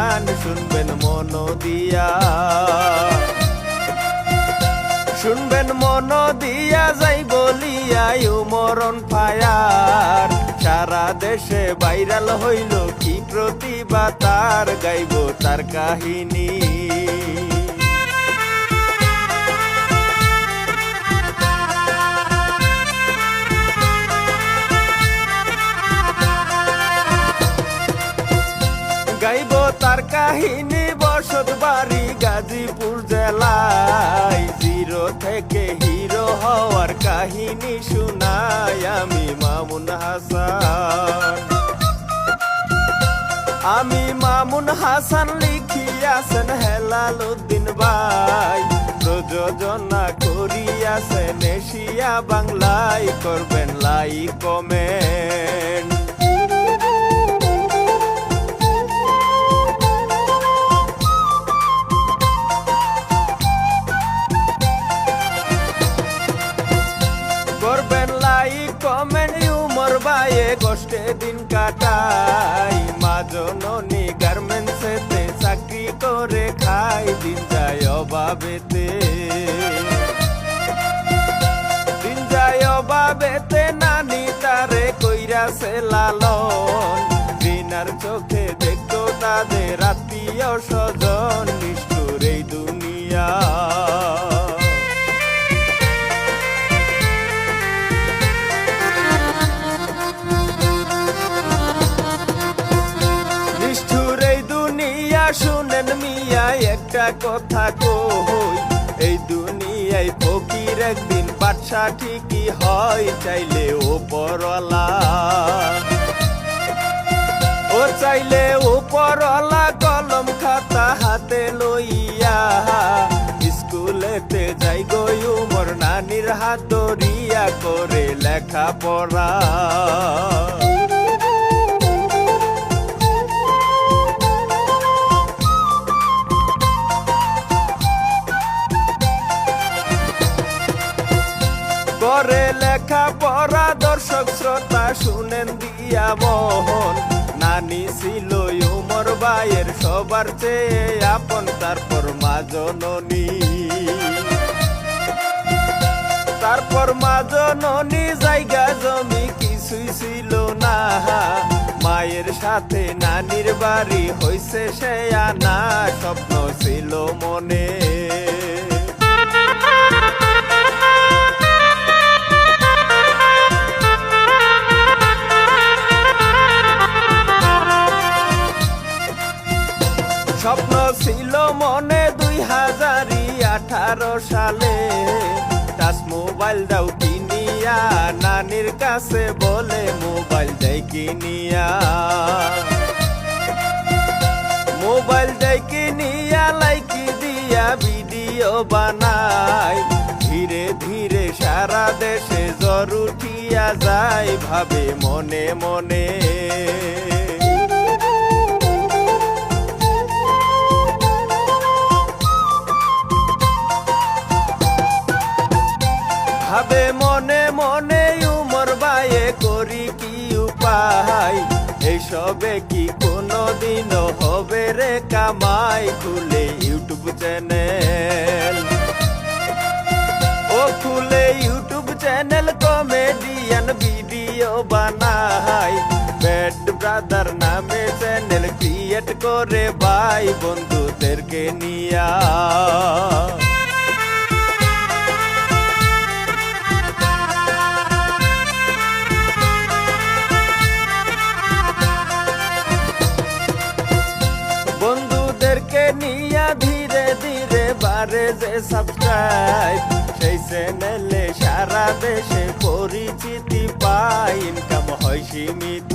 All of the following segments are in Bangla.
গান শুনবেন মন দিয়া। শুনবেন মন দিয়া যাই বলিয়া মরণ ফায়ার। সারা দেশে ভাইরাল হইল কি প্রতিভা তার, গাইব তার কাহিনী। কাহিনী বসত বাড়ি গাজীপুর জেলায়। জিরো থেকে হিরো হওয়ার কাহিনী শুনাই আমি মামুন হাসান। আমি মামুন হাসান লিখিয়াছেন হেলাল উদ্দিন ভাই। প্রযোজনা করিয়াছেন এশিয়া বাংলায়, করবেন লাই কমেন্ট খাই দিন যায় অভাবেতে। দিন যায় অভাবেতে, নানি তারে কইরাছে লালন। দিনার চোখে দেখতো তাদের আত্মীয় স্বজন একটা কথা কই এই দুনিয়ায় ফকির একদিন বাদশা ঠিকই হয়, চাইলে ও পরলা। ও চাইলে ও পরলা, কলম খাতা হাতে লইয়া। স্কুলেতে যাই গই উমর নানির হাত ধরিয়া, করে লেখা পড়া দর্শক শ্রোতা শুনেন দিয়া মোহন। নানি ছিল উমর ভাইয়ের সবার চেয়ে আপন, তারপর মা জননী। তারপর মা জননী জায়গা জমি কিছুই ছিল না। মায়ের সাথে নানির বাড়ি হইছে সে আনা, স্বপ্ন ছিল মনে। সালে টাচ মোবাইল দাও কিনিয়া, নানির কাছে বলে মোবাইল দেয় কিনিয়া। মোবাইল দেয় কিনিয়া লাইকি দিয়া ভিডিও বানাই। ধীরে ধীরে সারা দেশে জ্বর উঠিয়া যায়, ভাবে মনে মনে। দিন হবে রে কামাই খুলে ইউটিউব চ্যানেল। ও খুলে ইউটিউব চ্যানেল কমেডিয়ান ভিডিও বানাই। ব্যাড ব্রাদার নামে চ্যানেল ক্রিয়েট করে ভাই বন্ধুদেরকে নিয়া। যে সাবস্ক্রাইব সেই চ্যানেলে সারা দেশে পরিচিতি পাই। ইনকাম হয় সীমিত।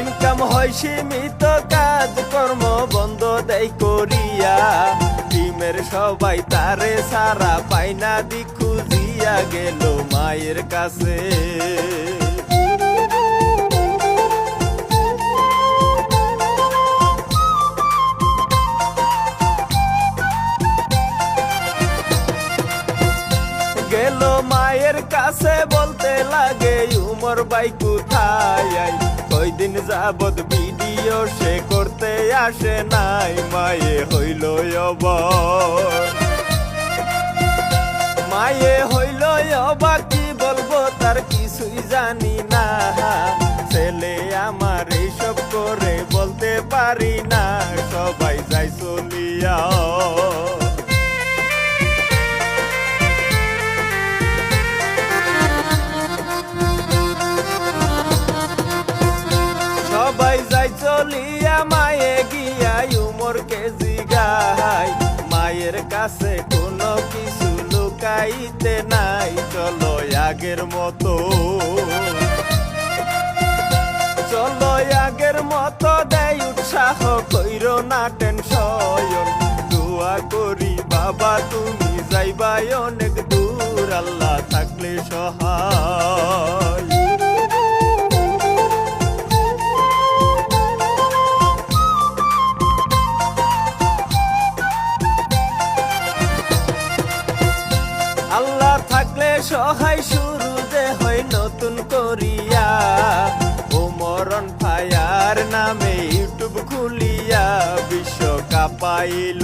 ইনকাম হয় সীমিত, কাজ, কর্ম বন্ধ দেয় করিয়া। টিমের সবাই তারে সারা পাইনা দি খুঁজিয়া গেল মায়ের কাছে। কাছে বলতে লাগে, উমর বাই কোথায়? আই, কয়দিন যাবত ভিডিও সে করতে আসে নাই, মায়ে হইল মায়ে হইল অবাক, কি বলব তার কিছুই জানি না। ছেলে আমার এইসব করে বলতে পারি না, সবাই যাই চলিয়া চলিয়া মায়ে গিয়া উমরকে জিগাই মায়ের কাছে কোনো কিছু লুকাইতে নাই, চলো আগের মতো। চলো আগের মতো দেয় উৎসাহ কইর না টেনশন। দোয়া করি, বাবা, তুমি যাইবাই অনেক দূর, আল্লাহ থাকলে সহায়। সহায় শুরু যে হয় নতুন করিয়া। ও মরণ ফায়ার নামে ইউটিউব খুলিয়া বিশ্বকাপ পাইল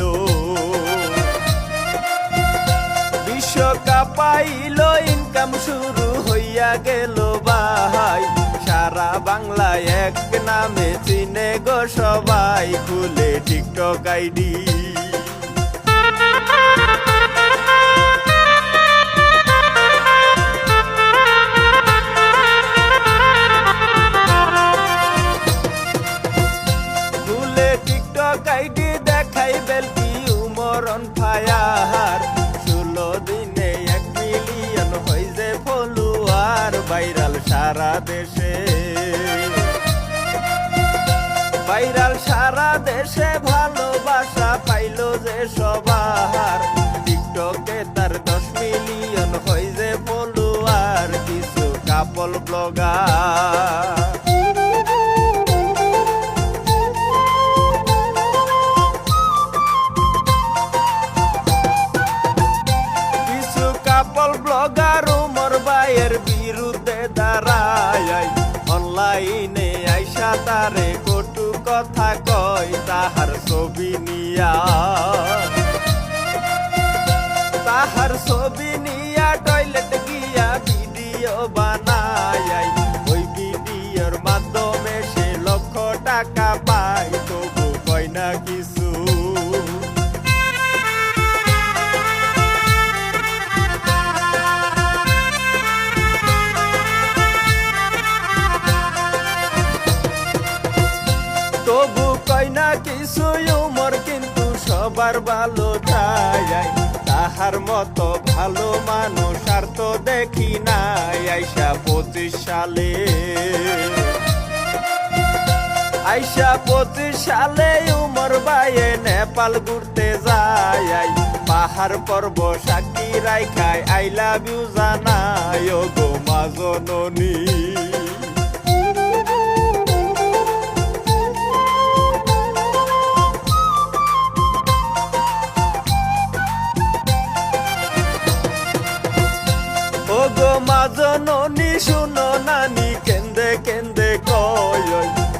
বিশ্বকাপ পাইল ইনকাম শুরু হইয়া গেল ভাই সারা বাংলায় এক নামে চিনে গো সবাই, খুলে টিকটক আইডি। উমরন ষোলো দিনে এক মিলিয়ন হয়ে যে বাইরাল ভাইরাল সারা দেশে। বাইরাল সারা দেশে ভালোবাসা পাইল যে সবার। কাপল ব্লগার উমর ভাইয়ের বিরুদ্ধে দাঁড়ায়। অনলাইনে আইসা তারে কটু কথা কয়, তাহার ছবি নিয়া। তাহার ছবি নিয়া টয়লেট গিয়া ভিডিও বানায়। ওই ভিডিওর মাধ্যমে সে লক্ষ টাকা কয় না কিছু উমর, কিন্তু সবার ভালো চাই তাহার মতো ভালো মানুষ আর তো দেখি নাই আইসা পঁচিশ সালে। আইসা পঁচিশ সালে উমর বাইয়ে নেপাল ঘুরতে যায় পাহাড় পর্ব সাক্ষী রাইখায়, আই লাভ ইউ জানায় গো মাজননী মাজননি শুনো নানি, কেন্দে কেন্দে কয়,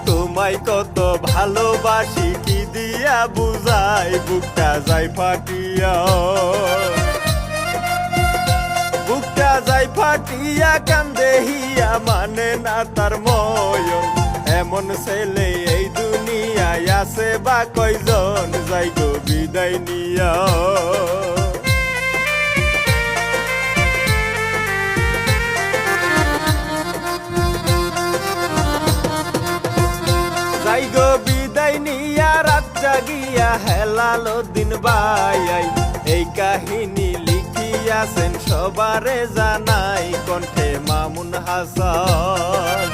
তোমায় কত ভালোবাসি, কি দিয়া বুঝাই, বুকটা যাই ফাটিয়া। বুকটা যাই ফাটিয়া, কান্দে হিয়া মানে না তার ময়। এমন ছেলে এই দুনিয়ায় আছে বা কয়জন যাই গো বিদায় নিয়া। জাগিয়া হেলালো দিন বাই এই কাহিনী লিখিয়াছেন সবারে জানাই কণ্ঠে মামুন হাসান।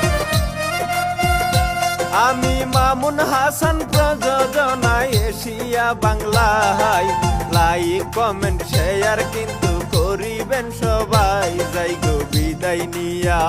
আমি মামুন হাসান প্রযোজনায় এশিয়া বাংলায় লাইক কমেন্ট শেয়ার কিন্তু করিবেন সবাই। যাই গো বিদায় নিয়া।